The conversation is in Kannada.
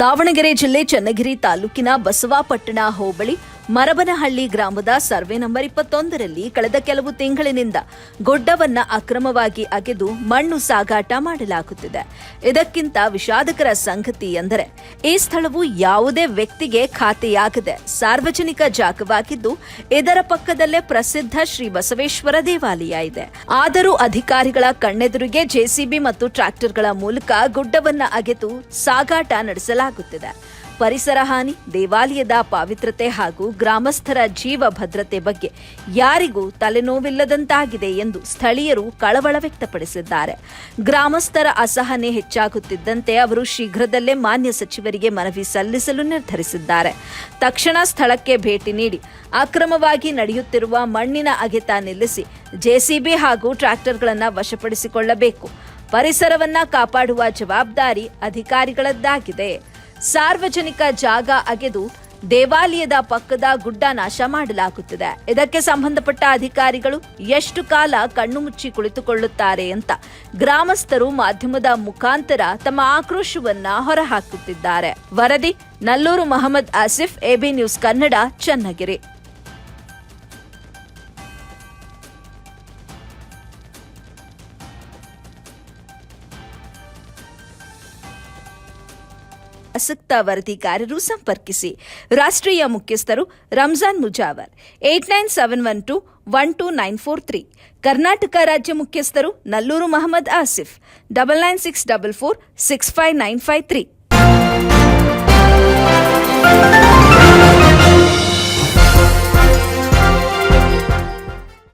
ದಾವಣಗೆರೆ ಜಿಲ್ಲೆ ಚನ್ನಗಿರಿ ತಾಲೂಕಿನ ಬಸವಾಪಟ್ಟಣ ಹೋಬಳಿ ಮರಬನಹಳ್ಳಿ ಗ್ರಾಮದ ಸರ್ವೆ ನಂಬರ್ ಇಪ್ಪತ್ತೊಂದರಲ್ಲಿ ಕಳೆದ ಕೆಲವು ತಿಂಗಳಿನಿಂದ ಗೊಡ್ಡವನ್ನ ಅಕ್ರಮವಾಗಿ ಅಗೆದು ಮಣ್ಣು ಸಾಗಾಟ ಮಾಡಲಾಗುತ್ತಿದೆ. ಇದಕ್ಕಿಂತ ವಿಷಾದಕರ ಸಂಗತಿ ಎಂದರೆ, ಈ ಸ್ಥಳವು ಯಾವುದೇ ವ್ಯಕ್ತಿಗೆ ಖಾತೆಯಾಗದೆ ಸಾರ್ವಜನಿಕ ಜಾಗವಾಗಿದ್ದು, ಇದರ ಪಕ್ಕದಲ್ಲೇ ಪ್ರಸಿದ್ಧ ಶ್ರೀ ಬಸವೇಶ್ವರ ದೇವಾಲಯ ಇದೆ. ಆದರೂ ಅಧಿಕಾರಿಗಳ ಕಣ್ಣೆದುರಿಗೆ ಜೆಸಿಬಿ ಮತ್ತು ಟ್ರ್ಯಾಕ್ಟರ್ಗಳ ಮೂಲಕ ಗುಡ್ಡವನ್ನ ಅಗೆದು ಸಾಗಾಟ ನಡೆಸಲಾಗುತ್ತಿದೆ. ಪರಿಸರ ಹಾನಿ, ದೇವಾಲಯದ ಪಾವಿತ್ರತೆ ಹಾಗೂ ಗ್ರಾಮಸ್ಥರ ಜೀವ ಭದ್ರತೆ ಬಗ್ಗೆ ಯಾರಿಗೂ ತಲೆನೋವಿಲ್ಲದಂತಾಗಿದೆ ಎಂದು ಸ್ಥಳೀಯರು ಕಳವಳ ವ್ಯಕ್ತಪಡಿಸಿದ್ದಾರೆ. ಗ್ರಾಮಸ್ಥರ ಅಸಹನೆ ಹೆಚ್ಚಾಗುತ್ತಿದ್ದಂತೆ ಅವರು ಶೀಘ್ರದಲ್ಲೇ ಮಾನ್ಯ ಸಚಿವರಿಗೆ ಮನವಿ ಸಲ್ಲಿಸಲು ನಿರ್ಧರಿಸಿದ್ದಾರೆ. ತಕ್ಷಣ ಸ್ಥಳಕ್ಕೆ ಭೇಟಿ ನೀಡಿ ಅಕ್ರಮವಾಗಿ ನಡೆಯುತ್ತಿರುವ ಮಣ್ಣಿನ ಅಗೆತ ನಿಲ್ಲಿಸಿ ಜೆಸಿಬಿ ಹಾಗೂ ಟ್ರ್ಯಾಕ್ಟರ್ಗಳನ್ನು ವಶಪಡಿಸಿಕೊಳ್ಳಬೇಕು. ಪರಿಸರವನ್ನ ಕಾಪಾಡುವ ಜವಾಬ್ದಾರಿ ಅಧಿಕಾರಿಗಳದ್ದಾಗಿದೆ. ಸಾರ್ವಜನಿಕ ಜಾಗ ಅಗೆದು ದೇವಾಲಯದ ಪಕ್ಕದ ಗುಡ್ಡ ನಾಶ ಮಾಡಲಾಗುತ್ತಿದೆ. ಇದಕ್ಕೆ ಸಂಬಂಧಪಟ್ಟ ಅಧಿಕಾರಿಗಳು ಎಷ್ಟು ಕಾಲ ಕಣ್ಣು ಮುಚ್ಚಿ ಕುಳಿತುಕೊಳ್ಳುತ್ತಾರೆ ಅಂತ ಗ್ರಾಮಸ್ಥರು ಮಾಧ್ಯಮದ ಮುಖಾಂತರ ತಮ್ಮ ಆಕ್ರೋಶವನ್ನ ಹೊರಹಾಕುತ್ತಿದ್ದಾರೆ. ವರದಿ, ನಲ್ಲೂರು ಮಹಮ್ಮದ್ ಆಸಿಫ್, ಎಬಿ ನ್ಯೂಸ್ ಕನ್ನಡ, ಚನ್ನಗಿರಿ. ಆಸಕ್ತ ವರದಿಗಾರರು ಸಂಪರ್ಕಿಸಿ. ರಾಷ್ಟ್ರೀಯ ಮುಖ್ಯಸ್ಥರು Ramzan Mujawar, eight nine seven one two one two nine four three. Karnataka ರಾಜ್ಯ ಮುಖ್ಯಸ್ಥರು Nallur Mohammed Asif, double nine six double four six five nine five three.